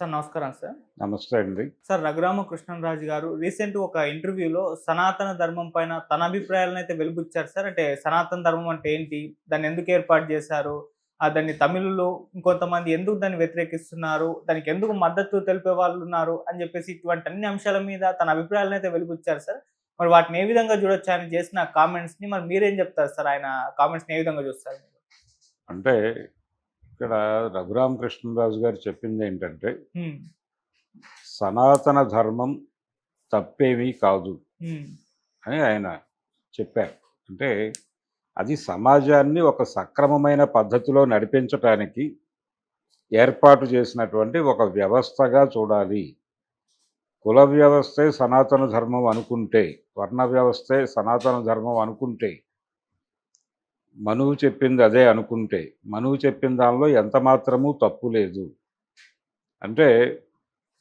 Sir నమస్కారం sir. నమస్తే అండి. సార్ రఘురామ కృష్ణరాజు గారు రీసెంట్ ఒక ఇంటర్వ్యూలో సనాతన ధర్మం పైన తన అభిప్రాయాలను అయితే వెలుబుచ్చారు సార్. అంటే సనాతన ధర్మం అంటే ఏంటి? దాన్ని ఎందుకు ఏర్పాటు చేశారు? దాన్ని తమిళులు ఇంకొంతమంది ఎందుకు దాన్ని వ్యతిరేకిస్తున్నారు? దానికి ఎందుకు మద్దతు తెలిపే వాళ్ళు ఉన్నారు? అని చెప్పేసి ఇటువంటి అన్ని అంశాల మీద తన అభిప్రాయాలను అయితే వెలుబుచ్చారు సార్. మరి వాటిని ఏ విధంగా చూడొచ్చు ఆయన చేసిన కామెంట్స్ని మరి మీరేం చెప్తారు సార్? ఆయన కామెంట్స్ని ఏ విధంగా చూస్తారు? అంటే ఇక్కడ రఘురామకృష్ణరాజు గారు చెప్పింది ఏంటంటే సనాతన ధర్మం తప్పేమీ కాదు అని ఆయన చెప్పారు. అంటే అది సమాజాన్ని ఒక సక్రమమైన పద్ధతిలో నడిపించటానికి ఏర్పాటు చేసినటువంటి ఒక వ్యవస్థగా చూడాలి. కుల వ్యవస్థే సనాతన ధర్మం అనుకుంటే వర్ణ వ్యవస్థే సనాతన ధర్మం అనుకుంటే మనువు చెప్పింది అదే అనుకుంటే మనువు చెప్పిన దానిలో ఎంత మాత్రమూ తప్పు లేదు. అంటే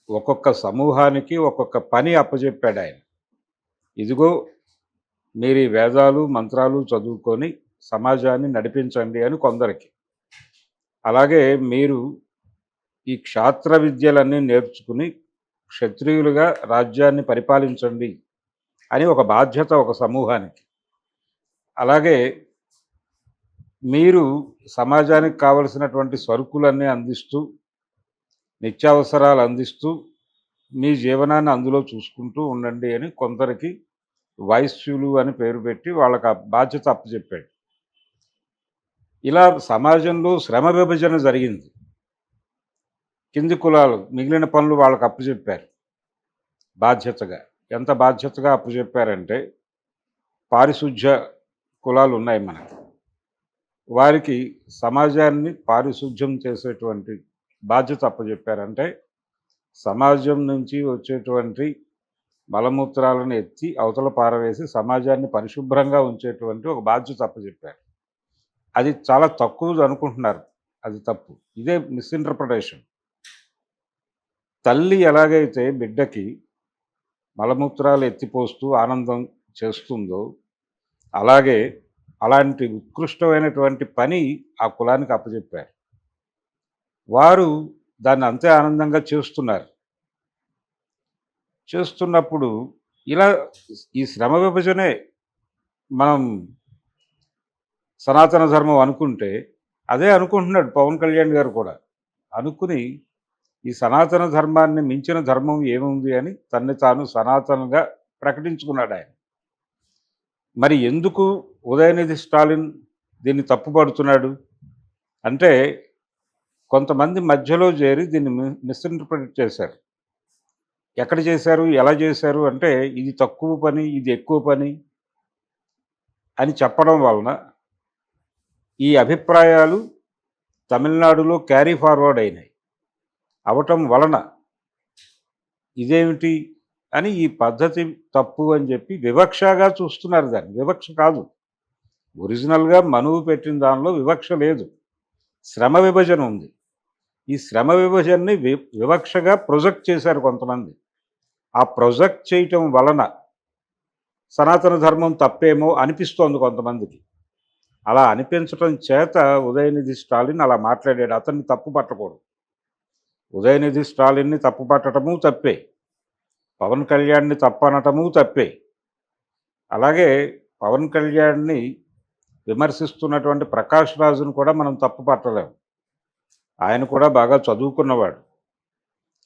ఒక్కొక్క సమూహానికి ఒక్కొక్క పని అప్పచెప్పాడు ఆయన. ఇదిగో మీరు ఈ వేదాలు మంత్రాలు చదువుకొని సమాజాన్ని నడిపించండి అని కొందరికి. అలాగే మీరు ఈ క్షాత్ర విద్యలన్నీ నేర్చుకుని క్షత్రియులుగా రాజ్యాన్ని పరిపాలించండి అని ఒక బాధ్యత ఒక సమూహానికి. అలాగే మీరు సమాజానికి కావలసినటువంటి సరుకులన్నీ అందిస్తూ నిత్యావసరాలు అందిస్తూ మీ జీవనాన్ని అందులో చూసుకుంటూ ఉండండి అని కొందరికి వైశ్యులు అని పేరు పెట్టి వాళ్ళకి ఆ బాధ్యత అప్పచెప్పాడు. ఇలా సమాజంలో శ్రమ విభజన జరిగింది. కింది కులాలు మిగిలిన పనులు వాళ్ళకి అప్పచెప్పారు. బాధ్యతగా. ఎంత బాధ్యతగా అప్పచెప్పారంటే పారిశుధ్య కులాలు ఉన్నాయి మనకి. వారికి సమాజాన్ని పారిశుద్ధ్యం చేసేటువంటి బాధ్యత అప్పచెప్పారంటే సమాజం నుంచి వచ్చేటువంటి మలమూత్రాలను ఎత్తి అవతల పారవేసి సమాజాన్ని పరిశుభ్రంగా ఉంచేటువంటి ఒక బాధ్యత అప్పచెప్పారు అది చాలా తక్కువ అనుకుంటున్నారు. అది తప్పు. ఇదే మిస్ఇంటర్ప్రిటేషన్. తల్లి ఎలాగైతే బిడ్డకి మలమూత్రాలు ఎత్తిపోస్తూ ఆనందం చేస్తుందో అలాగే అలాంటి ఉత్కృష్టమైనటువంటి పని ఆ కులానికి అప్పచెప్పారు వారు దాన్ని అంతే ఆనందంగా చేస్తున్నారు. చేస్తున్నప్పుడు ఇలా ఈ శ్రమ విభజనే మనం సనాతన ధర్మం అనుకుంటే అదే అనుకుంటున్నాడు పవన్ కళ్యాణ్ గారు కూడా. అనుకుని ఈ సనాతన ధర్మాన్ని మించిన ధర్మం ఏముంది అని తన్ని తాను సనాతనంగా ప్రకటించుకున్నాడు ఆయన. మరి ఎందుకు ఉదయనిధి స్టాలిన్ దీన్ని తప్పుపడుతున్నాడు? అంటే కొంతమంది మధ్యలో చేరి దీన్ని మిస్ఇంటర్ప్రిట్ చేశారు. ఎక్కడ చేశారు? ఎలా చేశారు? అంటే ఇది తక్కువ పని ఇది ఎక్కువ పని అని చెప్పడం వలన ఈ అభిప్రాయాలు తమిళనాడులో క్యారీ ఫార్వర్డ్ అయినాయి. అవటం వలన ఇదేమిటి అని ఈ పద్ధతి తప్పు అని చెప్పి వివక్షగా చూస్తున్నారు దాన్ని. వివక్ష కాదు. ఒరిజినల్గా మనువు పెట్టిన దానిలో వివక్ష లేదు. శ్రమ విభజన ఉంది. ఈ శ్రమ విభజనని వి వివక్షగా ప్రొజెక్ట్ చేశారు కొంతమంది. ఆ ప్రొజెక్ట్ చేయటం వలన సనాతన ధర్మం తప్పేమో అనిపిస్తోంది కొంతమందికి. అలా అనిపించటం చేత ఉదయనిధి స్టాలిన్ అలా మాట్లాడాడు. అతన్ని తప్పు పట్టకూడదు ఉదయనిధి స్టాలిన్ని తప్పు పట్టడము తప్పే. పవన్ కళ్యాణ్ని తప్పనటము తప్పే. అలాగే పవన్ కళ్యాణ్ని విమర్శిస్తున్నటువంటి ప్రకాష్ రాజును కూడా మనం తప్పు పట్టలేము. ఆయన కూడా బాగా చదువుకున్నవాడు.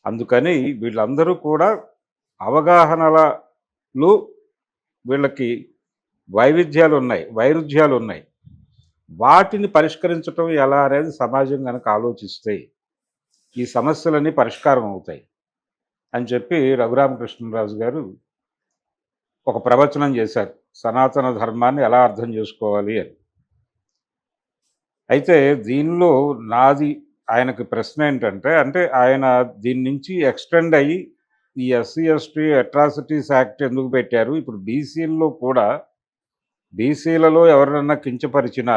అందుకని వీళ్ళందరూ కూడా అవగాహనలు వీళ్ళకి వైవిధ్యాలు ఉన్నాయి వైరుధ్యాలు ఉన్నాయి. వాటిని పరిష్కరించటం ఎలా అనేది సమాజం కనుక ఆలోచిస్తే ఈ సమస్యలన్నీ పరిష్కారం అవుతాయి. అని చెప్పి రఘురామకృష్ణరాజు గారు ఒక ప్రవచనం చేశారు. సనాతన ధర్మాన్ని ఎలా అర్థం చేసుకోవాలి అని. అయితే దీనిలో నాది ఆయనకి ప్రశ్న ఏంటంటే అంటే ఆయన దీని నుంచి ఎక్స్టెండ్ అయ్యి ఈ ఎస్సీ ఎస్టీ అట్రాసిటీస్ యాక్ట్ ఎందుకు పెట్టారు? ఇప్పుడు బీసీల్లో కూడా బీసీలలో ఎవరైనా కించపరిచిన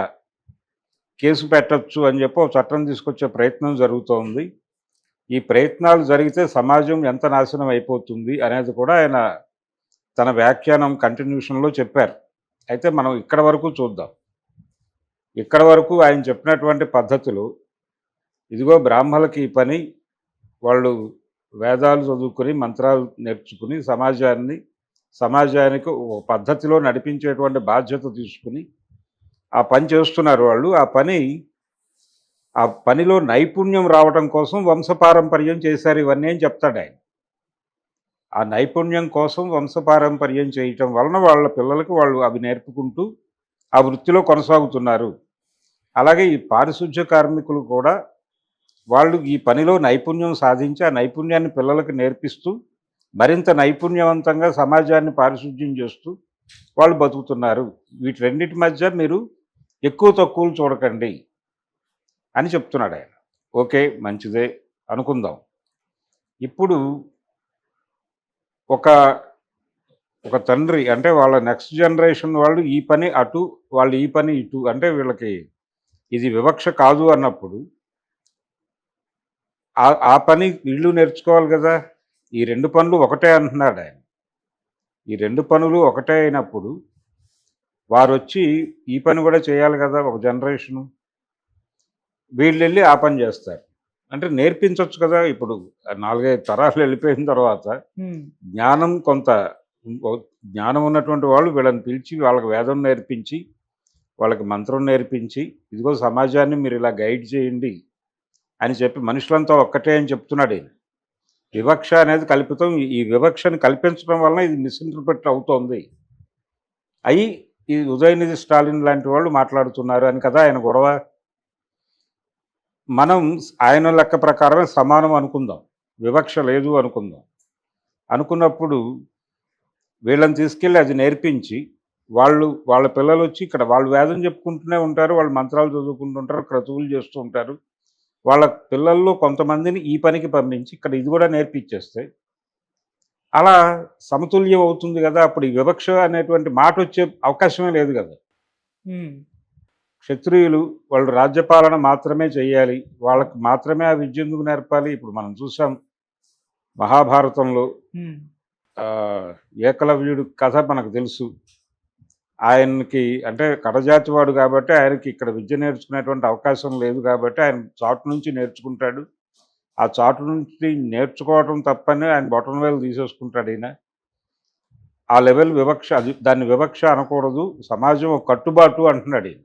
కేసు పెట్టచ్చు అని చెప్పి ఒక చట్టం తీసుకొచ్చే ప్రయత్నం జరుగుతోంది. ఈ ప్రయత్నాలు జరిగితే సమాజం ఎంత నాశనం అయిపోతుంది అనేది కూడా ఆయన తన వ్యాఖ్యానం కంటిన్యూషన్లో చెప్పారు. అయితే మనం ఇక్కడ వరకు చూద్దాం. ఇక్కడ వరకు ఆయన చెప్పినటువంటి పద్ధతులు ఇదిగో బ్రాహ్మణులకి ఈ పని వాళ్ళు వేదాలు చదువుకుని మంత్రాలు నేర్చుకుని సమాజాన్ని సమాజానికి ఒక పద్ధతిలో నడిపించేటువంటి బాధ్యత తీసుకుని ఆ పని చేస్తున్నారు వాళ్ళు. ఆ పని ఆ పనిలో నైపుణ్యం రావడం కోసం వంశపారంపర్యం చేశారు ఇవన్నీ అని చెప్తాడు ఆయన. ఆ నైపుణ్యం కోసం వంశపారంపర్యం చేయటం వలన వాళ్ళ పిల్లలకు వాళ్ళు అవి నేర్పుకుంటూ ఆ వృత్తిలో కొనసాగుతున్నారు. అలాగే ఈ పారిశుధ్య కార్మికులు కూడా వాళ్ళు ఈ పనిలో నైపుణ్యం సాధించి ఆ నైపుణ్యాన్ని పిల్లలకు నేర్పిస్తూ మరింత నైపుణ్యవంతంగా సమాజాన్ని పారిశుధ్యం చేస్తూ వాళ్ళు బతుకుతున్నారు. వీటి రెండింటి మధ్య మీరు ఎక్కువ తక్కువలు చూడకండి. అని చెప్తున్నాడు ఆయన. ఓకే మంచిదే అనుకుందాం. ఇప్పుడు ఒక ఒక తండ్రి అంటే వాళ్ళ నెక్స్ట్ జనరేషన్ వాళ్ళు ఈ పని అటు వాళ్ళు ఈ పని ఇటు అంటే వీళ్ళకి ఇది వివక్ష కాదు అన్నప్పుడు ఆ- ఆ పని వీళ్ళు నేర్చుకోవాలి కదా. ఈ రెండు పనులు ఒకటే అంటున్నాడు ఆయన. ఈ రెండు పనులు ఒకటే అయినప్పుడు వారు వచ్చి ఈ పని కూడా చేయాలి కదా ఒక జనరేషను వీళ్ళు వెళ్ళి ఆ పని చేస్తారు. అంటే నేర్పించవచ్చు కదా ఇప్పుడు నాలుగైదు తరాలు వెళ్ళిపోయిన తర్వాత జ్ఞానం కొంత జ్ఞానం ఉన్నటువంటి వాళ్ళు వీళ్ళని పిలిచి వాళ్ళకి వేదం నేర్పించి వాళ్ళకి మంత్రం నేర్పించి ఇదిగో సమాజాన్ని మీరు ఇలా గైడ్ చేయండి అని చెప్పి మనుషులంతా ఒక్కటే అని చెప్తున్నాడు ఈయన. వివక్ష అనేది కల్పితం ఈ- ఈ వివక్షను కల్పించడం వలన ఇది మిస్ఇంటర్ప్రిట్ అవుతోంది. అయి ఈ ఉదయనిధి స్టాలిన్ లాంటి వాళ్ళు మాట్లాడుతున్నారు అని కదా ఆయన గొడవ. మనం ఆయన లెక్క ప్రకారమే సమానం అనుకుందాం. వివక్ష లేదు అనుకుందాం. అనుకున్నప్పుడు వీళ్ళని తీసుకెళ్ళి అది నేర్పించి వాళ్ళు వాళ్ళ పిల్లలు వచ్చి ఇక్కడ వాళ్ళు వేదం చెప్పుకుంటూనే ఉంటారు వాళ్ళు మంత్రాలు చదువుకుంటుంటారు క్రతువులు చేస్తూ ఉంటారు. వాళ్ళ పిల్లల్లో కొంతమందిని ఈ పనికి పంపించి ఇక్కడ ఇది కూడా నేర్పించేస్తే అలా సమతుల్యం అవుతుంది కదా. అప్పుడు ఈ వివక్ష అనేటువంటి మాట వచ్చే అవకాశమే లేదు కదా. క్షత్రియులు వాళ్ళు రాజ్యపాలన మాత్రమే చేయాలి. వాళ్ళకి మాత్రమే ఆ విద్య ఎందుకు నేర్పాలి? ఇప్పుడు మనం చూసాం మహాభారతంలో ఏకలవ్యుడు కథ మనకు తెలుసు. ఆయనకి అంటే కడజాతి వాడు కాబట్టి ఆయనకి ఇక్కడ విద్య నేర్చుకునేటువంటి అవకాశం లేదు కాబట్టి ఆయన చాటు నుంచి నేర్చుకుంటాడు. ఆ చాటు నుంచి నేర్చుకోవటం తప్పని ఆయన బొటన్ వేలు తీసేసుకుంటాడు ఈయన. ఆ లెవెల్ వివక్ష అది దాన్ని వివక్ష అనకూడదు. సమాజం ఒక కట్టుబాటు అంటున్నాడు ఈయన.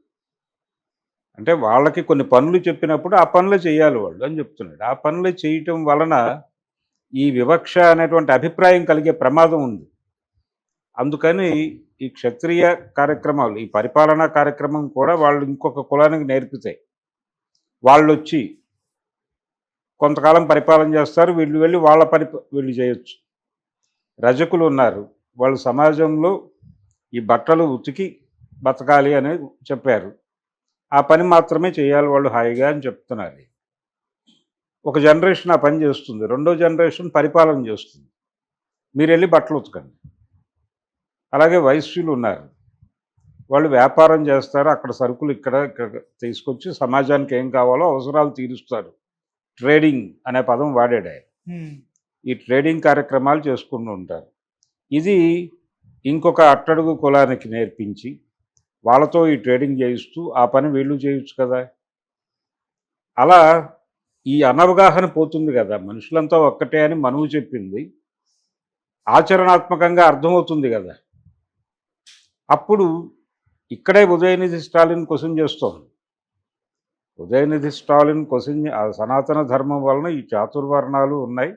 అంటే వాళ్ళకి కొన్ని పనులు చెప్పినప్పుడు ఆ పనులు చేయాలి వాళ్ళు అని చెప్తున్నాడు. ఆ పనులు చేయటం వలన ఈ వివక్ష అనేటువంటి అభిప్రాయం కలిగే ప్రమాదం ఉంది. అందుకని ఈ క్షత్రియ కార్యక్రమాలు ఈ పరిపాలనా కార్యక్రమం కూడా వాళ్ళు ఇంకొక కులానికి నేర్పుతాయి వాళ్ళు వచ్చి కొంతకాలం పరిపాలన చేస్తారు వీళ్ళు వెళ్ళి వాళ్ళ పని వీళ్ళు చేయొచ్చు. రజకులు ఉన్నారు. వాళ్ళు సమాజంలో ఈ బట్టలు ఉతికి బతకాలి అని చెప్పారు. ఆ పని మాత్రమే చేయాలి వాళ్ళు హాయిగా అని చెప్తున్నారు. ఒక జనరేషన్ ఆ పని చేస్తుంది. రెండో జనరేషన్ పరిపాలన చేస్తుంది. మీరు వెళ్ళి బట్టలు ఉతకండి. అలాగే వైశ్యులు ఉన్నారు. వాళ్ళు వ్యాపారం చేస్తారు. అక్కడ సరుకులు ఇక్కడ ఇక్కడ తీసుకొచ్చి సమాజానికి ఏం కావాలో అవసరాలు తీరుస్తారు. ట్రేడింగ్ అనే పదం వాడాడు ఈ ట్రేడింగ్ కార్యక్రమాలు చేసుకుంటూ ఉంటారు. ఇది ఇంకొక అట్టడుగు కులానికి నేర్పించి వాళ్ళతో ఈ ట్రేడింగ్ చేయిస్తూ ఆ పని వీళ్ళు చేయొచ్చు కదా. అలా ఈ అనవగాహన పోతుంది కదా. మనుషులంతా ఒక్కటే అని మనువు చెప్పింది. ఆచరణాత్మకంగా అర్థమవుతుంది కదా. అప్పుడు ఇక్కడే ఉదయనిధి స్టాలిన్ క్వశ్చన్ చేస్తోంది ఉదయనిధి స్టాలిన్ క్వశ్చన్ ఆ సనాతన ధర్మం వలన ఈ చాతుర్వర్ణాలు ఉన్నాయి.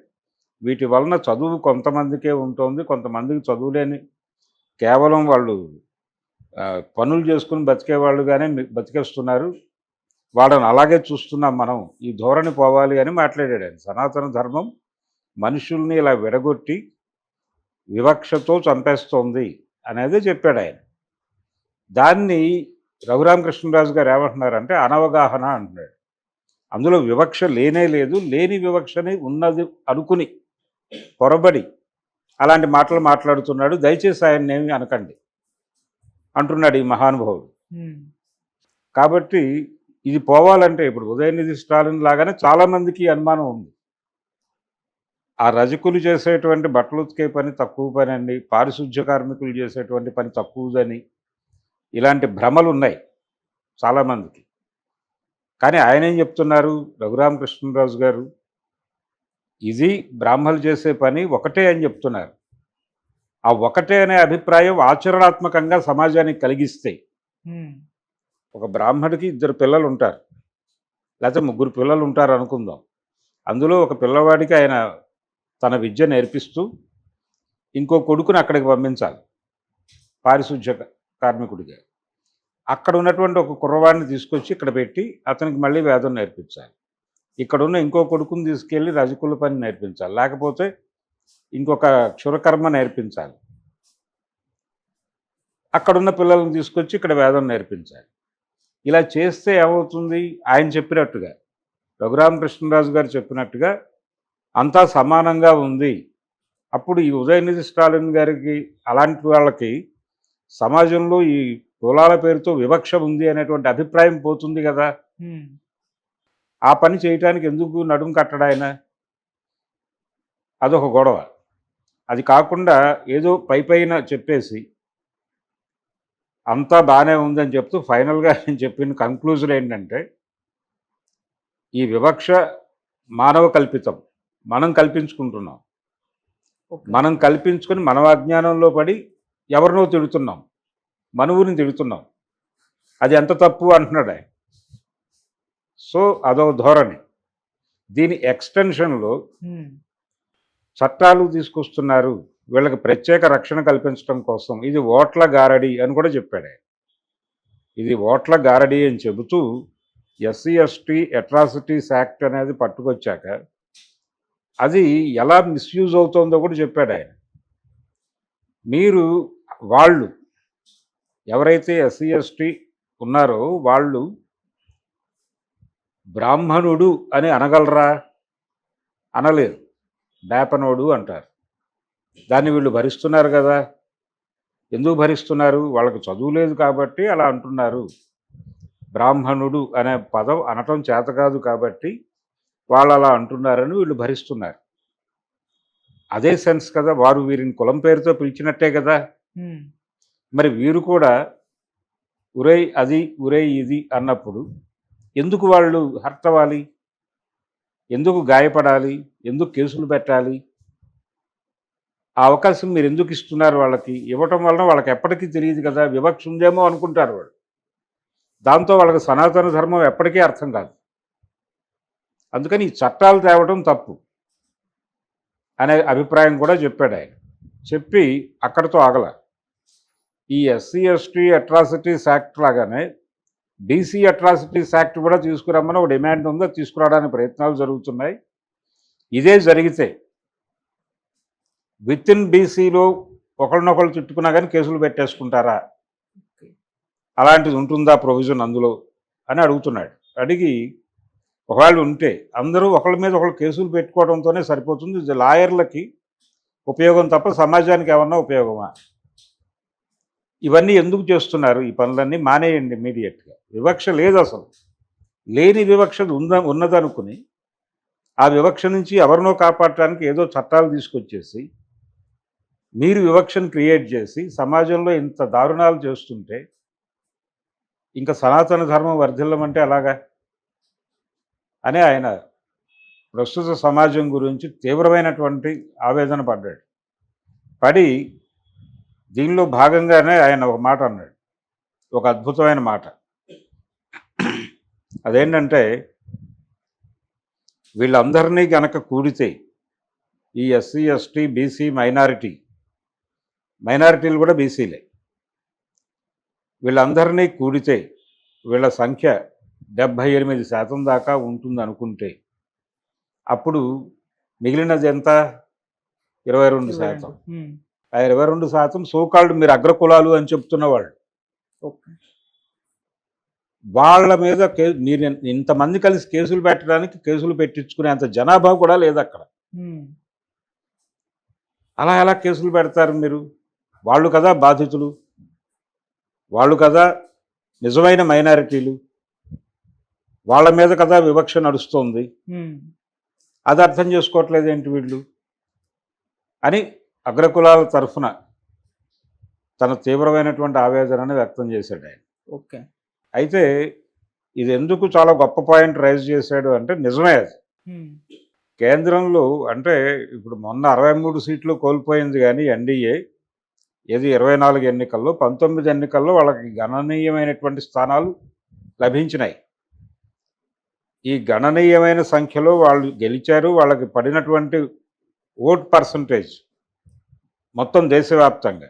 వీటి వలన చదువు కొంతమందికే ఉంటుంది కొంతమందికి చదువులేని. కేవలం వాళ్ళు పనులు చేసుకుని బతికే వాళ్ళుగానే బతికేస్తున్నారు. వాళ్ళని అలాగే చూస్తున్నాం మనం. ఈ ధోరణి పోవాలి అని మాట్లాడాడు ఆయన. సనాతన ధర్మం మనుషుల్ని ఇలా విడగొట్టి వివక్షతో చంపేస్తోంది అనేది చెప్పాడు ఆయన. దాన్ని రఘురామకృష్ణరాజు గారు ఏమంటున్నారంటే అనవగాహన అంటున్నాడు. అందులో వివక్ష లేనే లేదు. లేని వివక్షని ఉన్నది అనుకుని పొరబడి అలాంటి మాటలు మాట్లాడుతున్నాడు. దయచేసి ఆయన అనకండి. అంటున్నాడు ఈ మహానుభావుడు. కాబట్టి ఇది పోవాలంటే ఇప్పుడు ఉదయనిధి స్టాలిన్ లాగానే చాలామందికి అనుమానం ఉంది. ఆ రజకులు చేసేటువంటి బట్టలు ఉతికే పని తక్కువ పని అండి పారిశుధ్య కార్మికులు చేసేటువంటి పని తక్కువదని ఇలాంటి భ్రమలు ఉన్నాయి చాలామందికి కానీ ఆయన ఏం చెప్తున్నారు? రఘురామకృష్ణరాజు గారు ఇది బ్రాహ్మలు చేసే పని ఒకటే అని చెప్తున్నారు. ఆ ఒకటే అనే అభిప్రాయం ఆచరణాత్మకంగా సమాజానికి కలిగిస్తే ఒక బ్రాహ్మడికి ఇద్దరు పిల్లలు ఉంటారు. లేకపోతే ముగ్గురు పిల్లలు ఉంటారు అనుకుందాం. అందులో ఒక పిల్లవాడికి ఆయన తన విద్య నేర్పిస్తూ ఇంకో కొడుకుని అక్కడికి పంపించాలి. పారిశుధ్య కార్మికుడిగా. అక్కడ ఉన్నటువంటి ఒక కుర్రవాడిని తీసుకొచ్చి ఇక్కడ పెట్టి అతనికి మళ్ళీ వేదం నేర్పించాలి. ఇక్కడ ఉన్న ఇంకో కొడుకుని తీసుకెళ్ళి రజకుల పని నేర్పించాలి. లేకపోతే ఇంకొక క్షురకర్మ నేర్పించాలి. అక్కడున్న పిల్లల్ని తీసుకొచ్చి ఇక్కడ వేదం నేర్పించాలి. ఇలా చేస్తే ఏమవుతుంది? ఆయన చెప్పినట్టుగా రఘురామకృష్ణరాజు గారు చెప్పినట్టుగా అంతా సమానంగా ఉంది. అప్పుడు ఈ ఉదయనిధి స్టాలిన్ గారికి అలాంటి వాళ్ళకి సమాజంలో ఈ కులాల పేరుతో వివక్ష ఉంది అనేటువంటి అభిప్రాయం పోతుంది కదా. ఆ పని చేయటానికి ఎందుకు నడుం కట్టడా ఆయన అదొక గొడవ. అది కాకుండా ఏదో పై పైన చెప్పేసి అంతా బాగానే ఉందని చెప్తూ ఫైనల్గా నేను చెప్పిన కన్క్లూజన్ ఏంటంటే ఈ వివక్ష మానవ కల్పితం. మనం కల్పించుకుంటున్నాం. మనం కల్పించుకొని మన అజ్ఞానంలో పడి ఎవరినో తిడుతున్నాం. మన ఊరిని తిడుతున్నాం. అది ఎంత తప్పు అంటున్నాడు? సో అదొక ధోరణి. దీని ఎక్స్టెన్షన్లో చట్టాలు తీసుకొస్తున్నారు. వీళ్ళకి ప్రత్యేక రక్షణ కల్పించడం కోసం. ఇది ఓట్ల గారడి అని కూడా చెప్పాడు ఇది ఓట్ల గారడి అని చెబుతూ ఎస్సీ ఎస్టీ అట్రాసిటీస్ యాక్ట్ అనేది పట్టుకొచ్చాక అది ఎలా మిస్యూజ్ అవుతుందో కూడా చెప్పాడు ఆయన. మీరు వాళ్ళు ఎవరైతే ఎస్సీ ఎస్టీ ఉన్నారో వాళ్ళు బ్రాహ్మణుడు అని అనగలరా? అనలేరు బేపనోడు అంటారు. దాన్ని వీళ్ళు భరిస్తున్నారు కదా. ఎందుకు భరిస్తున్నారు? వాళ్ళకి చదువు లేదు కాబట్టి అలా అంటున్నారు. బ్రాహ్మణుడు అనే పదం అనటం చేత కాదు కాబట్టి వాళ్ళు అలా అంటున్నారని వీళ్ళు భరిస్తున్నారు. అదే సెన్స్ కదా వారు వీరిని కులం పేరుతో పిలిచినట్టే కదా. మరి వీరు కూడా ఉరై అది ఉరై ఇది అన్నప్పుడు ఎందుకు వాళ్ళు హర్ట్ అవ్వాలి ఎందుకు గాయపడాలి? ఎందుకు కేసులు పెట్టాలి? ఆ అవకాశం మీరు ఎందుకు ఇస్తున్నారు వాళ్ళకి? ఇవ్వటం వలన వాళ్ళకి ఎప్పటికీ తెలియదు కదా వివక్ష ఉందేమో అనుకుంటారు వాళ్ళు. దాంతో వాళ్ళకి సనాతన ధర్మం ఎప్పటికీ అర్థం కాదు. అందుకని ఈ చట్టాలు తేవటం తప్పు అనే అభిప్రాయం కూడా చెప్పాడు ఆయన. చెప్పి అక్కడితో ఆగల. ఈ ఎస్సీ ఎస్టీ అట్రాసిటీస్ యాక్ట్ లాగానే బీసీ అట్రాసిటీస్ యాక్ట్ కూడా తీసుకురమ్మని ఒక డిమాండ్ ఉందో తీసుకురావడానికి ప్రయత్నాలు జరుగుతున్నాయి. ఇదే జరిగితే విత్ ఇన్ బీసీలో ఒకరినొకరు చుట్టుకున్నా కానీ కేసులు పెట్టేసుకుంటారా? అలాంటిది ఉంటుందా ప్రొవిజన్ అందులో? అని అడుగుతున్నాడు. అడిగి ఒకవేళ ఉంటే అందరూ ఒకళ్ళ మీద ఒకళ్ళు కేసులు పెట్టుకోవడంతోనే సరిపోతుంది. ఇది లాయర్లకి ఉపయోగం తప్ప సమాజానికి ఏమన్నా ఉపయోగమా? ఇవన్నీ ఎందుకు చేస్తున్నారు? ఈ పనులన్నీ మానేయండి ఇమీడియట్గా. వివక్ష లేదు అసలు లేని వివక్ష ఉంద ఉన్నదనుకుని ఆ వివక్ష నుంచి ఎవరినో కాపాడటానికి ఏదో చట్టాలు తీసుకొచ్చేసి మీరు వివక్షను క్రియేట్ చేసి సమాజంలో ఇంత దారుణాలు చేస్తుంటే ఇంకా సనాతన ధర్మం వర్ధిల్లమంటే అలాగా అని ఆయన ప్రస్తుత సమాజం గురించి తీవ్రమైనటువంటి ఆవేదన పడ్డాడు. పడి దీనిలో భాగంగానే ఆయన ఒక మాట అన్నాడు. ఒక అద్భుతమైన మాట. అదేంటంటే వీళ్ళందరినీ గనక కూడితే ఈ ఎస్సీ ఎస్టీ బీసీ మైనారిటీ మైనారిటీలు కూడా బీసీలే. వీళ్ళందరినీ కూడితే వీళ్ళ సంఖ్య డెబ్భై ఎనిమిది శాతం దాకా ఉంటుంది అనుకుంటే అప్పుడు మిగిలినది ఎంత? ఇరవై రెండు శాతం. ఆ ఇరవై రెండు శాతం సోకాళ్ళు మీరు అగ్రకులాలు అని చెప్తున్న వాళ్ళు. వాళ్ళ మీద కే మీరు ఇంతమంది కలిసి కేసులు పెట్టడానికి కేసులు పెట్టించుకునేంత జనాభా కూడా లేదు అక్కడ. అలా ఎలా కేసులు పెడతారు మీరు? వాళ్ళు కదా బాధితులు. వాళ్ళు కదా నిజమైన మైనారిటీలు. వాళ్ళ మీద కదా వివక్ష నడుస్తోంది. అది అర్థం చేసుకోవట్లేదు ఏంటి వీళ్ళు? అని అగ్రకులాల తరఫున తన తీవ్రమైనటువంటి ఆవేదనను వ్యక్తం చేశాడు ఆయన. ఓకే. అయితే ఇది ఎందుకు చాలా గొప్ప పాయింట్ రైజ్ చేశాడు అంటే నిజమే అది. కేంద్రంలో అంటే ఇప్పుడు మొన్న అరవై మూడు సీట్లు కోల్పోయింది కానీ ఎన్డీఏ ఏది ఇరవై నాలుగు ఎన్నికల్లో పంతొమ్మిది ఎన్నికల్లో వాళ్ళకి గణనీయమైనటువంటి స్థానాలు లభించినాయి. ఈ గణనీయమైన సంఖ్యలో వాళ్ళు గెలిచారు వాళ్ళకి పడినటువంటి ఓట్ పర్సంటేజ్ మొత్తం దేశవ్యాప్తంగా.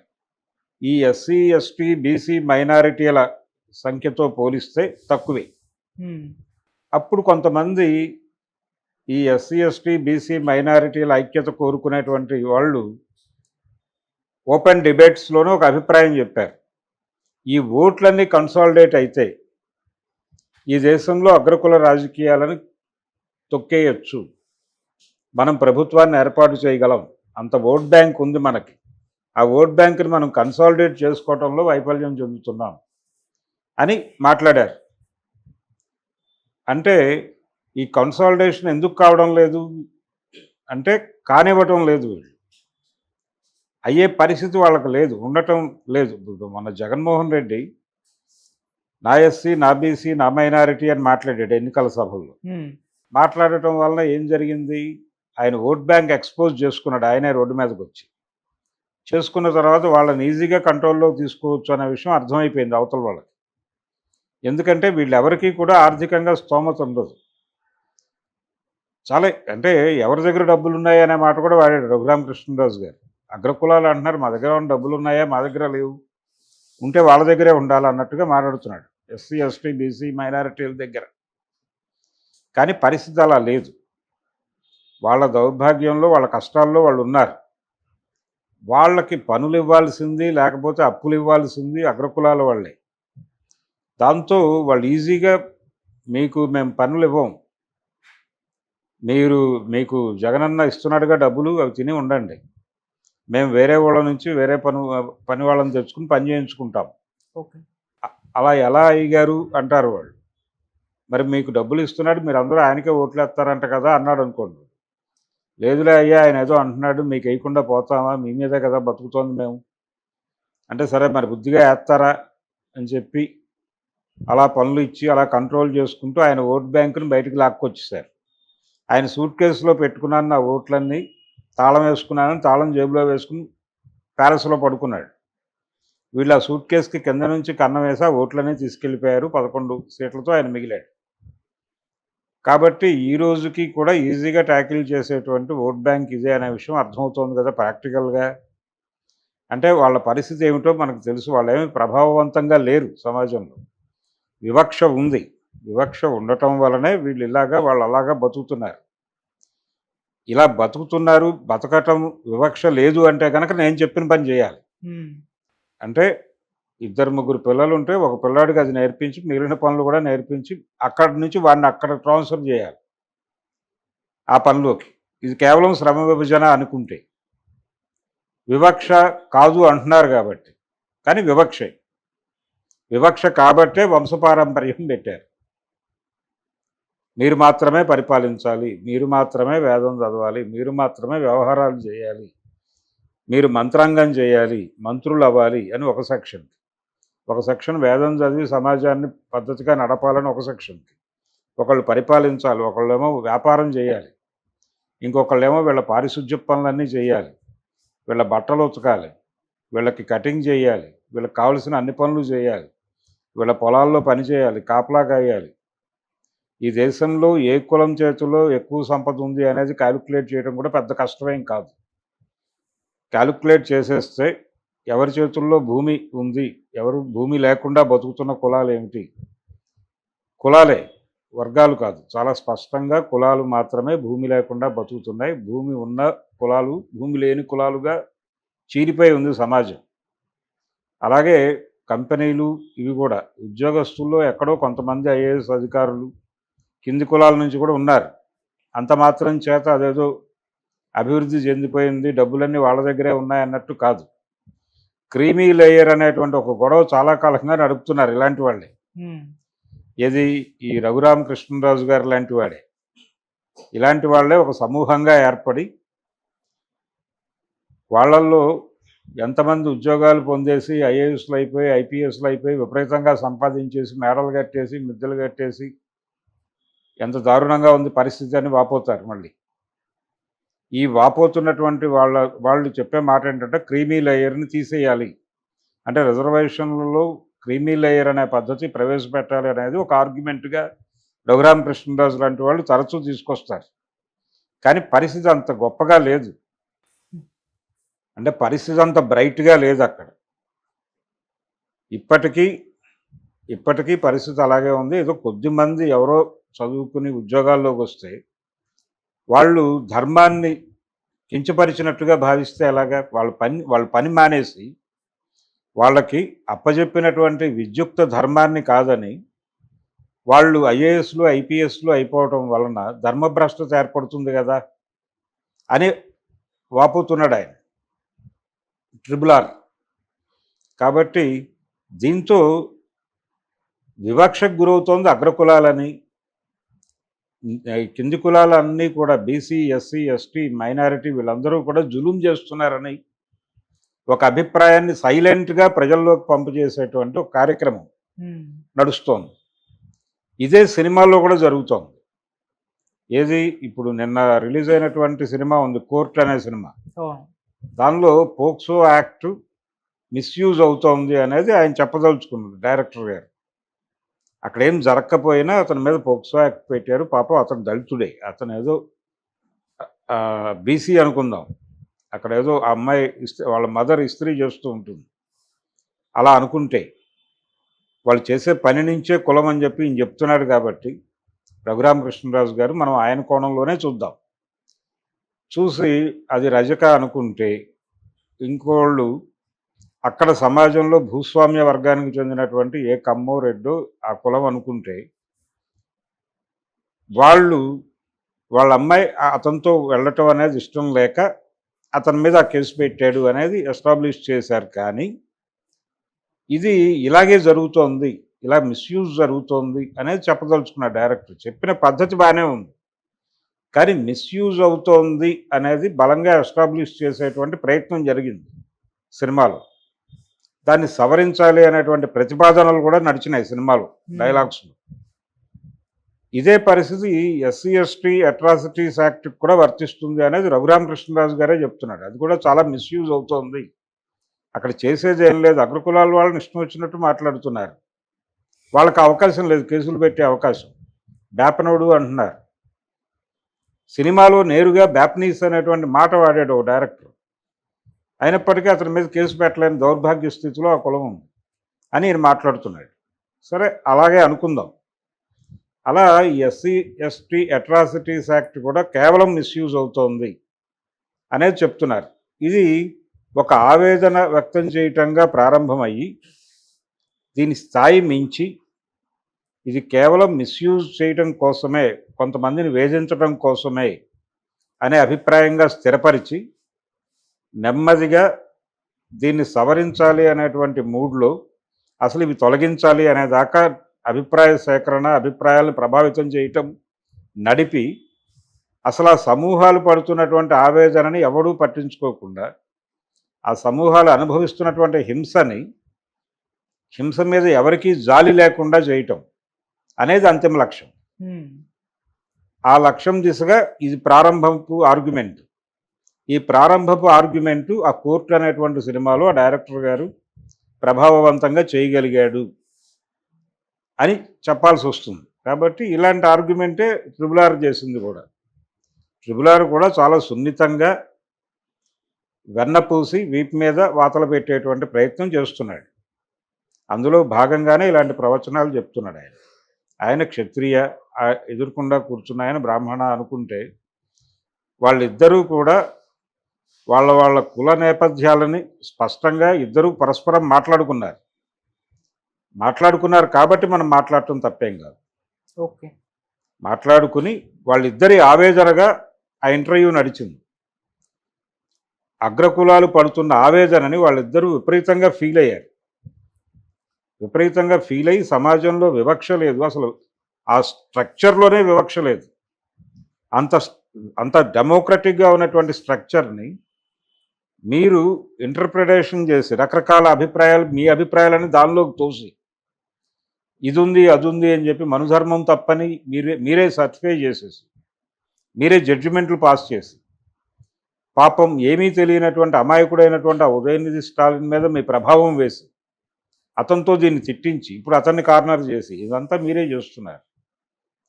ఈ ఎస్సీ ఎస్టీ బీసీ మైనారిటీల సంఖ్యతో పోలిస్తే తక్కువే. అప్పుడు కొంతమంది ఈ ఎస్సీ ఎస్టీ బీసీ మైనారిటీల ఐక్యత కోరుకునేటువంటి వాళ్ళు ఓపెన్ డిబేట్స్లోనూ ఒక అభిప్రాయం చెప్పారు. ఈ ఓట్లన్నీ కన్సాలిడేట్ అయితే ఈ దేశంలో అగ్రకుల రాజకీయాలను తొక్కేయచ్చు. మనం ప్రభుత్వాన్ని ఏర్పాటు చేయగలం. అంత ఓట్ బ్యాంక్ ఉంది మనకి. ఆ ఓట్ బ్యాంక్ని మనం కన్సాలిడేట్ చేసుకోవటంలో వైఫల్యం చెందుతున్నాం. అని మాట్లాడారు. అంటే ఈ కన్సాలిడేషన్ ఎందుకు కావడం లేదు? అంటే కానివ్వటం లేదు వీళ్ళు. అయ్యే పరిస్థితి వాళ్ళకి లేదు ఉండటం లేదు. ఇప్పుడు మన జగన్మోహన్ రెడ్డి నా ఎస్సీ నా బీసీ నా మైనారిటీ అని మాట్లాడాడు ఎన్నికల సభల్లో. మాట్లాడటం వలన ఏం జరిగింది? ఆయన ఓట్ బ్యాంక్ ఎక్స్పోజ్ చేసుకున్నాడు ఆయనే రోడ్డు మీదకి వచ్చి. చేసుకున్న తర్వాత వాళ్ళని ఈజీగా కంట్రోల్లో తీసుకోవచ్చు అనే విషయం అర్థమైపోయింది అవతల వాళ్ళకి. ఎందుకంటే వీళ్ళెవరికీ కూడా ఆర్థికంగా స్తోమత ఉండదు. చాలా అంటే ఎవరి దగ్గర డబ్బులు ఉన్నాయనే అనే మాట కూడా వాడాడు రఘురామకృష్ణరాజు గారు. అగ్రకులాలు అంటున్నారు మా దగ్గర ఉన్న డబ్బులు ఉన్నాయా మా దగ్గర లేవు. ఉంటే వాళ్ళ దగ్గరే ఉండాలి? అన్నట్టుగా మాట్లాడుతున్నాడు. ఎస్సీ ఎస్టీ బీసీ మైనారిటీల దగ్గర. కానీ పరిస్థితి అలా లేదు. వాళ్ళ దౌర్భాగ్యంలో వాళ్ళ కష్టాల్లో వాళ్ళు ఉన్నారు. వాళ్ళకి పనులు ఇవ్వాల్సింది లేకపోతే అప్పులు ఇవ్వాల్సింది అగ్రకులాల వాళ్ళే. దాంతో వాళ్ళు ఈజీగా మీకు మేము పనులు ఇవ్వం. మీరు మీకు జగనన్న ఇస్తున్నాడుగా డబ్బులు అవి తిని ఉండండి. మేము వేరే వాళ్ళ నుంచి వేరే పని పని వాళ్ళని తెచ్చుకుని పని చేయించుకుంటాం. ఓకే. అలా ఎలా అయ్యారు అంటారు వాళ్ళు. మరి మీకు డబ్బులు ఇస్తున్నాడు మీరు అందరూ ఆయనకే ఓట్లు వేస్తారంట కదా అన్నాడు అనుకోండి. లేదులే అయ్యా ఆయన ఏదో అంటున్నాడు మీకు వేయకుండా పోతామా మీ మీదే కదా బతుకుతోంది మేము. అంటే సరే మరి బుద్ధిగా వేస్తారా అని చెప్పి అలా పనులు ఇచ్చి అలా కంట్రోల్ చేసుకుంటూ ఆయన ఓట్ బ్యాంకుని బయటకు లాక్కొచ్చేసారు. ఆయన సూట్ కేసులో పెట్టుకున్నాను నా ఓట్లన్నీ తాళం వేసుకున్నానని తాళం జేబులో వేసుకుని ప్యాలెస్లో పడుకున్నాడు. వీళ్ళు ఆ సూట్ కేసుకి కింద నుంచి కన్నం వేసి ఆ ఓట్లన్నీ తీసుకెళ్ళిపోయారు. పదకొండు సీట్లతో ఆయన మిగిలాడు. కాబట్టి ఈ రోజుకి కూడా ఈజీగా ట్యాకిల్ చేసేటువంటి ఓట్ బ్యాంక్ ఇదే అనే విషయం అర్థమవుతోంది కదా ప్రాక్టికల్గా. అంటే వాళ్ళ పరిస్థితి ఏమిటో మనకు తెలుసు. వాళ్ళు ఏమి ప్రభావవంతంగా లేరు సమాజంలో. వివక్ష ఉంది. వివక్ష ఉండటం వలనే వీళ్ళు ఇలాగా వాళ్ళు అలాగా బతుకుతున్నారు. ఇలా బతుకుతున్నారు బతకటం వివక్ష లేదు అంటే కనుక నేను చెప్పిన పని చేయాలి. అంటే ఇద్దరు ముగ్గురు పిల్లలు ఉంటే ఒక పిల్లాడికి అది నేర్పించి మిగిలిన పనులు కూడా నేర్పించి అక్కడి నుంచి వాడిని అక్కడ ట్రాన్స్ఫర్ చేయాలి. ఆ పనిలోకి. ఇది కేవలం శ్రమ విభజన అనుకుంటే. వివక్ష కాదు అంటున్నారు కాబట్టి. కానీ వివక్షే. వివక్ష కాబట్టే వంశపారంపర్యం పెట్టారు. మీరు మాత్రమే పరిపాలించాలి మీరు మాత్రమే వేదం చదవాలి మీరు మాత్రమే వ్యవహారాలు చేయాలి మీరు మంత్రాంగం చేయాలి మంత్రులు అవ్వాలి అని ఒక సెక్షన్. ఒక సెక్షన్ వేదం చదివి సమాజాన్ని పద్ధతిగా నడపాలని ఒక సెక్షన్కి ఒకళ్ళు పరిపాలించాలి ఒకళ్ళేమో వ్యాపారం చేయాలి ఇంకొకళ్ళేమో వీళ్ళ పారిశుద్ధ్య పనులన్నీ చేయాలి వీళ్ళ బట్టలు ఉతకాలి వీళ్ళకి కటింగ్ చేయాలి వీళ్ళకి కావలసిన అన్ని పనులు చేయాలి వీళ్ళ పొలాల్లో పని చేయాలి కాపలా కాయాలి. ఈ దేశంలో ఏ కులం చేతిలో ఎక్కువ సంపద ఉంది అనేది క్యాలిక్యులేట్ చేయడం కూడా పెద్ద కష్టమేం కాదు. క్యాలిక్యులేట్ చేసేస్తే ఎవరి చేతుల్లో భూమి ఉంది ఎవరు భూమి లేకుండా బతుకుతున్న కులాలు ఏమిటి? కులాలే వర్గాలు కాదు. చాలా స్పష్టంగా కులాలు మాత్రమే భూమి లేకుండా బతుకుతున్నాయి. భూమి ఉన్న కులాలు భూమి లేని కులాలుగా చీరిపోయి ఉంది సమాజం. అలాగే కంపెనీలు ఇవి కూడా ఉద్యోగస్తుల్లో ఎక్కడో కొంతమంది ఐఏఎస్ అధికారులు కింది కులాల నుంచి కూడా ఉన్నారు. అంత మాత్రం చేత అదేదో అభివృద్ధి చెందిపోయింది డబ్బులన్నీ వాళ్ళ దగ్గరే ఉన్నాయన్నట్టు కాదు. క్రీమీ లేయర్ అనేటువంటి ఒక గొడవ చాలా కాలంగా నడుపుతున్నారు ఇలాంటి వాళ్ళే. ఏది ఈ రఘురామ కృష్ణరాజు గారు లాంటి వాడే. ఇలాంటి వాళ్ళే ఒక సమూహంగా ఏర్పడి వాళ్ళల్లో ఎంతమంది ఉద్యోగాలు పొందేసి ఐఏఎస్లు అయిపోయి ఐపీఎస్లు అయిపోయి విపరీతంగా సంపాదించేసి మేడలు కట్టేసి మిద్దెలు కట్టేసి ఎంత దారుణంగా ఉంది పరిస్థితి అని వాపోతారు మళ్ళీ. ఈ వాపోతున్నటువంటి వాళ్ళ వాళ్ళు చెప్పే మాట ఏంటంటే క్రీమీ లేయర్ని తీసేయాలి. అంటే రిజర్వేషన్లలో క్రీమీ లేయర్ అనే పద్ధతి ప్రవేశపెట్టాలి అనేది ఒక ఆర్గ్యుమెంట్గా రఘురామ కృష్ణరాజు లాంటి వాళ్ళు తరచూ తీసుకొస్తారు. కానీ పరిస్థితి అంత గొప్పగా లేదు. అంటే పరిస్థితి అంత బ్రైట్గా లేదు అక్కడ. ఇప్పటికీ ఇప్పటికీ పరిస్థితి అలాగే ఉంది. ఏదో కొద్ది మంది ఎవరో చదువుకుని ఉద్యోగాల్లోకి వస్తే వాళ్ళు ధర్మాన్ని కించపరిచినట్టుగా భావిస్తే ఎలాగా? వాళ్ళ పని వాళ్ళ పని మానేసి వాళ్ళకి అప్పజెప్పినటువంటి విద్యుక్త ధర్మాన్ని కాదని వాళ్ళు ఐఏఎస్లు ఐపీఎస్లు అయిపోవటం వలన ధర్మభ్రష్టత ఏర్పడుతుంది కదా అని వాపోతున్నాడు ఆయన. ట్రిబుల్ ఆర్ కాబట్టి దీంతో వివక్షకు గురవుతోంది అగ్రకులాలని కింది కులాలన్నీ కూడా బీసీ ఎస్సీ ఎస్టీ మైనారిటీ వీళ్ళందరూ కూడా జులుం చేస్తున్నారని ఒక అభిప్రాయాన్ని సైలెంట్గా ప్రజల్లోకి పంపు చేసేటువంటి ఒక కార్యక్రమం నడుస్తోంది. ఇదే సినిమాల్లో కూడా జరుగుతోంది. ఏది? ఇప్పుడు నిన్న రిలీజ్ అయినటువంటి సినిమా ఉంది కోర్ట్ అనే సినిమా. దానిలో పోక్సో యాక్ట్ మిస్యూజ్ అవుతోంది అనేది ఆయన చెప్పదలుచుకున్నాడు డైరెక్టర్ గారు. అక్కడ ఏం జరగకపోయినా అతని మీద పోక్సో యాక్ట్ పెట్టారు పాపం అతను దళితుడే. అతను ఏదో బీసీ అనుకుందాం. అక్కడ ఏదో ఆ అమ్మాయి ఇస్త్రీ వాళ్ళ మదర్ ఇస్త్రీ చేస్తూ ఉంటుంది. అలా అనుకుంటే వాళ్ళు చేసే పని నుంచే కులం అని చెప్పి ఈయన చెప్తున్నాడు కాబట్టి రఘురామకృష్ణరాజు గారు మనం ఆయన కోణంలోనే చూద్దాం. చూసి అది రజక అనుకుంటే ఇంకోళ్ళు అక్కడ సమాజంలో భూస్వామ్య వర్గానికి చెందినటువంటి ఏ కమ్మో రెడ్డో ఆ కులం అనుకుంటే వాళ్ళు వాళ్ళ అమ్మాయి అతనితో వెళ్ళటం అనేది ఇష్టం లేక అతని మీద కేసు పెట్టాడు అనేది ఎస్టాబ్లిష్ చేశారు కానీ ఇది ఇలాగే జరుగుతోంది ఇలా మిస్యూజ్ జరుగుతోంది అనేది చెప్పదలుచుకున్న డైరెక్టర్ చెప్పిన పద్ధతి బాగానే ఉంది. కానీ మిస్యూజ్ అవుతోంది అనేది బలంగా ఎస్టాబ్లిష్ చేసేటువంటి ప్రయత్నం జరిగింది సినిమాలో. దాన్ని సవరించాలి అనేటువంటి ప్రతిపాదనలు కూడా నడిచినాయి సినిమాలో డైలాగ్స్లో ఇదే పరిస్థితి ఎస్సీ ఎస్టీ అట్రాసిటీస్ యాక్ట్ కూడా వర్తిస్తుంది అనేది రఘురామకృష్ణరాజు గారే చెప్తున్నాడు. అది కూడా చాలా మిస్యూజ్ అవుతోంది. అక్కడ చేసేది ఏం లేదు. అగ్రకులాల వాళ్ళని ఇష్టం వచ్చినట్టు మాట్లాడుతున్నారు. వాళ్ళకి అవకాశం లేదు. కేసులు పెట్టే అవకాశం. బేపనోడు అంటున్నారు. సినిమాలో నేరుగా బ్యాప్నీస్ అనేటువంటి మాట వాడాడు ఒక డైరెక్టర్. అయినప్పటికీ అతని మీద కేసు పెట్టలేని దౌర్భాగ్య స్థితిలో ఆ కులం ఉంది అని ఈయన మాట్లాడుతున్నాడు. సరే అలాగే అనుకుందాం. అలా ఎస్సీ ఎస్టీ అట్రాసిటీస్ యాక్ట్ కూడా కేవలం మిస్యూజ్ అవుతోంది అనేది చెప్తున్నారు. ఇది ఒక ఆవేదన వ్యక్తం చేయటంగా ప్రారంభమయ్యి దీని స్థాయి మించి ఇది కేవలం మిస్యూజ్ చేయటం కోసమే కొంతమందిని వేధించడం కోసమే అనే అభిప్రాయంగా స్థిరపరిచి నెమ్మదిగా దీన్ని సవరించాలి అనేటువంటి మూడ్లో అసలు ఇవి తొలగించాలి అనే దాకా అభిప్రాయ సేకరణ అభిప్రాయాలను ప్రభావితం చేయటం నడిపి అసలు ఆ సమూహాలు పడుతున్నటువంటి ఆవేదనని ఎవడూ పట్టించుకోకుండా ఆ సమూహాలు అనుభవిస్తున్నటువంటి హింసని హింస మీద ఎవరికీ జాలి లేకుండా చేయటం. అనేది అంతిమ లక్ష్యం. ఆ లక్ష్యం దిశగా ఇది ప్రారంభపు ఆర్గ్యుమెంట్. ఈ ప్రారంభపు ఆర్గ్యుమెంట్ ఆ కోర్టు అనేటువంటి సినిమాలో ఆ డైరెక్టర్ గారు ప్రభావవంతంగా చేయగలిగాడు అని చెప్పాల్సి వస్తుంది. కాబట్టి ఇలాంటి ఆర్గ్యుమెంటే ట్రిబుల్ ఆర్ చేసింది కూడా. ట్రిబుల్ ఆర్ కూడా చాలా సున్నితంగా వెన్నపూసి వీపు మీద వాతలు పెట్టేటువంటి ప్రయత్నం చేస్తున్నాడు. అందులో భాగంగానే ఇలాంటి ప్రవచనాలు చెప్తున్నాడు ఆయన. ఆయన క్షత్రియ ఎదుర్కొండా కూర్చున్న ఆయన బ్రాహ్మణ అనుకుంటే వాళ్ళిద్దరూ కూడా వాళ్ళ వాళ్ళ కుల నేపథ్యాలని స్పష్టంగా ఇద్దరూ పరస్పరం మాట్లాడుకున్నారు. మాట్లాడుకున్నారు కాబట్టి మనం మాట్లాడటం తప్పేం కాదు. ఓకే. మాట్లాడుకుని వాళ్ళిద్దరి ఆవేదనగా ఆ ఇంటర్వ్యూ నడిచింది. అగ్రకులాలు పడుతున్న ఆవేదనని వాళ్ళిద్దరూ విపరీతంగా ఫీల్ అయ్యారు. విపరీతంగా ఫీల్ అయ్యి సమాజంలో వివక్ష లేదు. అసలు ఆ స్ట్రక్చర్లోనే వివక్ష లేదు. అంత అంత డెమోక్రటిక్గా ఉన్నటువంటి స్ట్రక్చర్ని మీరు ఇంటర్ప్రిటేషన్ చేసి రకరకాల అభిప్రాయాలు మీ అభిప్రాయాలని దానిలోకి తోసి ఇది ఉంది అది ఉంది అని చెప్పి మనుధర్మం తప్పని మీరే మీరే సర్టిఫై చేసేసి మీరే జడ్జిమెంట్లు పాస్ చేసి పాపం ఏమీ తెలియనటువంటి అమాయకుడైనటువంటి ఆ ఉదయనిధి స్టాలిన్ మీద మీ ప్రభావం వేసి అతనితో దీన్ని తిట్టించి ఇప్పుడు అతన్ని కార్నర్ చేసి ఇదంతా మీరే చేస్తున్నారు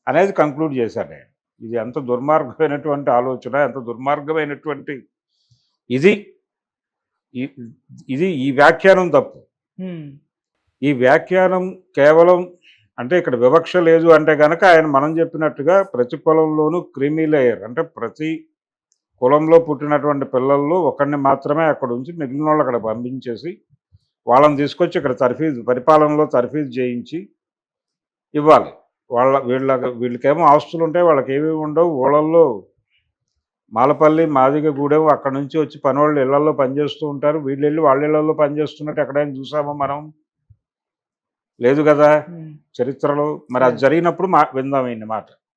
అనేది కంక్లూడ్ చేశాడు ఆయన ఇది ఎంత దుర్మార్గమైనటువంటి ఆలోచన ఎంత దుర్మార్గమైనటువంటి ఇది. ఇది ఈ వ్యాఖ్యానం తప్పు. ఈ వ్యాఖ్యానం కేవలం అంటే ఇక్కడ వివక్ష లేదు అంటే కనుక ఆయన మనం చెప్పినట్టుగా ప్రతి కులంలోనూ క్రిమి లేయర్ అంటే ప్రతి కులంలో పుట్టినటువంటి పిల్లల్లో ఒకరిని మాత్రమే అక్కడ ఉంచి మిగిలిన వాళ్ళు అక్కడ పంపించేసి వాళ్ళని తీసుకొచ్చి ఇక్కడ తర్ఫీజ్ పరిపాలనలో తర్ఫీజ్ చేయించి ఇవ్వాలి. వాళ్ళ వీళ్ళ వీళ్ళకేమో ఆస్తులు ఉంటాయి వాళ్ళకి ఏమేమి ఉండవు. ఊళ్ళల్లో మాలపల్లి మాదిగ గూడెం అక్కడ నుంచి వచ్చి పనివాళ్ళు ఇళ్ళలో పనిచేస్తూ ఉంటారు. వీళ్ళు వెళ్ళి వాళ్ళ ఇళ్ళలో పనిచేస్తున్నట్టు ఎక్కడైనా చూసామో మనం? లేదు కదా. చరిత్రలో. మరి అది జరిగినప్పుడు మా విందాం ఈ మాట.